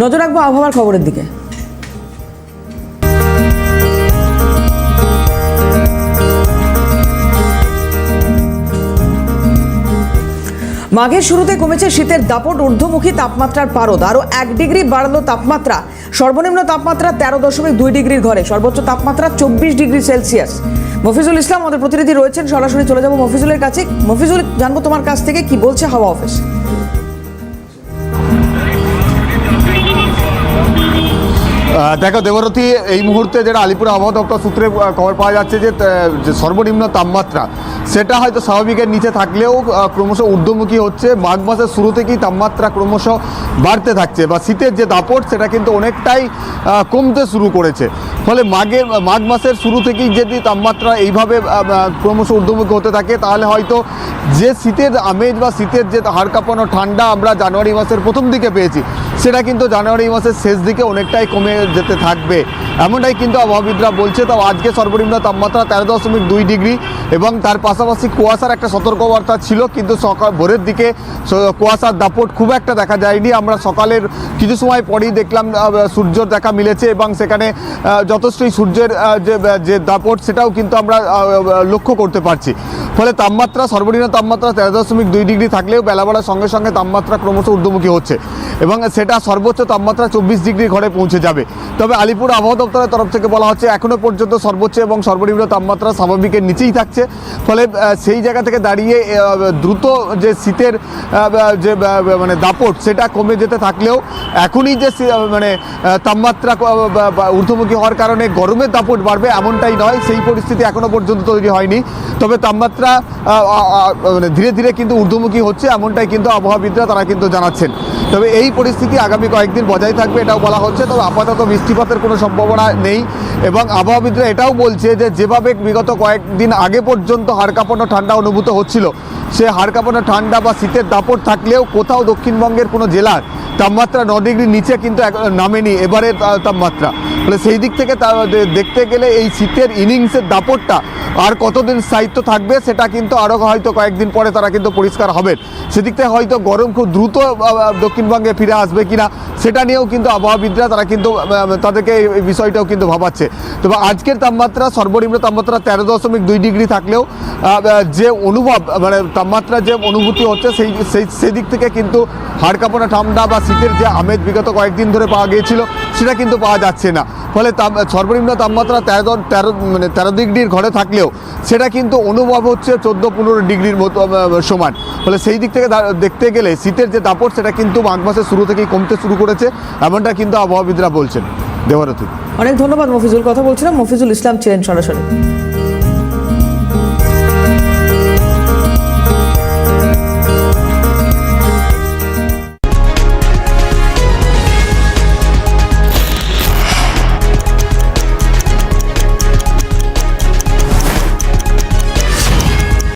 নজর রাখব আবহাওয়ার খবরের দিকে। মাঘের শুরুতে কমেছে শীতের দাপট, ঊর্ধ্বমুখী তাপমাত্রার পারদ, আরও এক ডিগ্রি বাড়লো তাপমাত্রা। সর্বনিম্ন তাপমাত্রা তেরো দশমিক দুই ডিগ্রির ঘরে, সর্বোচ্চ তাপমাত্রা চব্বিশ ডিগ্রি সেলসিয়াস। মফিজুল ইসলাম আমাদের প্রতিনিধি রয়েছেন, সরাসরি চলে যাব মফিজুলের কাছে। মফিজুল, জানব তোমার কাছ থেকে কি বলছে হাওয়া অফিস। দেখো দেবরতী এই মুহূর্তে যেটা আলিপুর আবহাওয়া দপ্তর সূত্রে খবর পাওয়া যাচ্ছে যে সর্বনিম্ন তাপমাত্রা, সেটা হয়তো স্বাভাবিকের নিচে থাকলেও ক্রমশ ঊর্ধ্বমুখী হচ্ছে। মাঘ মাসের শুরু থেকেই তাপমাত্রা ক্রমশ বাড়তে থাকছে বা শীতের যে দাপট, সেটা কিন্তু অনেকটাই কমতে শুরু করেছে। ফলে মাঘের, মাঘ মাসের শুরু থেকেই যদি তাপমাত্রা এইভাবে ক্রমশ ঊর্ধ্বমুখী হতে থাকে, তাহলে হয়তো যে শীতের আমেজ বা শীতের যে হাড় কাঁপানো ঠান্ডা আমরা জানুয়ারি মাসের প্রথম দিকে পেয়েছি, সেটা কিন্তু জানুয়ারি মাসের শেষ দিকে অনেকটাই কমে যেতে থাকবে। এমনটাই কিন্তু আবহাওয়াবিদরা বলছে তো আজকে সর্বনিম্ন তাপমাত্রা তেরো দশমিক দুই ডিগ্রি এবং তার পাশাপাশি কুয়াশার একটা সতর্কবার্তা ছিল, কিন্তু সকাল ভোরের দিকে কুয়াশার দাপট খুব একটা দেখা যায়নি। আমরা সকালের কিছু সময় পরেই দেখলাম সূর্যর দেখা মিলেছে এবং সেখানে যথেষ্টই সূর্যের যে যে দাপট সেটাও কিন্তু আমরা লক্ষ্য করতে পারছি। ফলে তাপমাত্রা, সর্বনিম্ন তাপমাত্রা তেরো দশমিক দুই ডিগ্রি থাকলেও বেলা বাড়ার সঙ্গে সঙ্গে তাপমাত্রা ক্রমশ ঊর্ধ্বমুখী হচ্ছে এবং সেটা সর্বোচ্চ তাপমাত্রা চব্বিশ ডিগ্রি ঘরে পৌঁছে যাবে। তবে আলিপুর আবহাওয়া দপ্তরের তরফ থেকে বলা হচ্ছে এখনও পর্যন্ত সর্বোচ্চ এবং সর্বনিম্ন তাপমাত্রা স্বাভাবিকের নিচেই থাকছে। ফলে সেই জায়গা থেকে দাঁড়িয়ে দ্রুত যে শীতের যে মানে দাপট, সেটা কমে যেতে থাকলেও এখনই যে মানে তাপমাত্রা ঊর্ধ্বমুখী হওয়ার কারণে গরমের দাপট বাড়বে এমনটাই নয়, সেই পরিস্থিতি এখনও পর্যন্ত তৈরি হয়নি। তবে তাপমাত্রা মানে ধীরে ধীরে কিন্তু ঊর্ধ্বমুখী হচ্ছে, এমনটাই কিন্তু আবহাওয়াবিদরা তারা কিন্তু জানাচ্ছেন। তবে এই পরিস্থিতি আগামী কয়েকদিন বজায় থাকবে, এটাও বলা হচ্ছে। তবে আপাতত বৃষ্টিপাতের কোনো সম্ভাবনা নেই এবং আবহাওয়াবিদরা এটাও বলছে যে, যেভাবে বিগত কয়েকদিন আগে পর্যন্ত হাড় কাঁপানো ঠান্ডা অনুভূত হচ্ছিল, সে হাড় কাঁপানো ঠান্ডা বা শীতের দাপট থাকলেও কোথাও দক্ষিণবঙ্গের কোনো জেলার তাপমাত্রা ন ডিগ্রির নিচে কিন্তু নামেনি, এবারে তাপমাত্রা। ফলে সেই দিক থেকে তা- দেখতে গেলে এই শীতের ইনিংসের দাপটটা আর কতদিন স্থায়িত্ব থাকবে সেটা কিন্তু আরও হয়তো কয়েকদিন পরে তারা কিন্তু পরিষ্কার হবেন। সেদিক থেকে হয়তো গরম খুব দ্রুত দক্ষিণবঙ্গে ফিরে আসবে কিনা সেটা নিয়েও কিন্তু আবহাওয়াবিদরা তারা কিন্তু তাদেরকে এই বিষয়টাও কিন্তু ভাবাচ্ছে। তবে আজকের তাপমাত্রা, সর্বনিম্ন তাপমাত্রা তেরো দশমিক দুই ডিগ্রি থাকলেও যে অনুভব মানে তাপমাত্রা যে অনুভূতি হচ্ছে সেই সেই সেদিক থেকে কিন্তু হাড় কাঁপানো, ঠান্ডা বা শীতের যে আমেজ বিগত কয়েকদিন ধরে পাওয়া গিয়েছিল, সেটা কিন্তু পাওয়া যাচ্ছে না। ফলে সর্বনিম্ন তাপমাত্রা তেরো তেরো মানে তেরো ডিগ্রির ঘরে থাকলেও সেটা কিন্তু অনুভব হচ্ছে চোদ্দ, পনেরো ডিগ্রির মতো সমান। ফলে সেই দিক থেকে দেখতে গেলে শীতের যে দাপট, সেটা কিন্তু মাঘ মাসের শুরু থেকেই কমতে শুরু করেছে। এমনটা কিন্তু আবহাওয়াবিদরা বলছেন। দেবরতী অনেক ধন্যবাদ মফিজুল। কথা বলছিলাম, মফিজুল ইসলাম ছিলেন সরাসরি।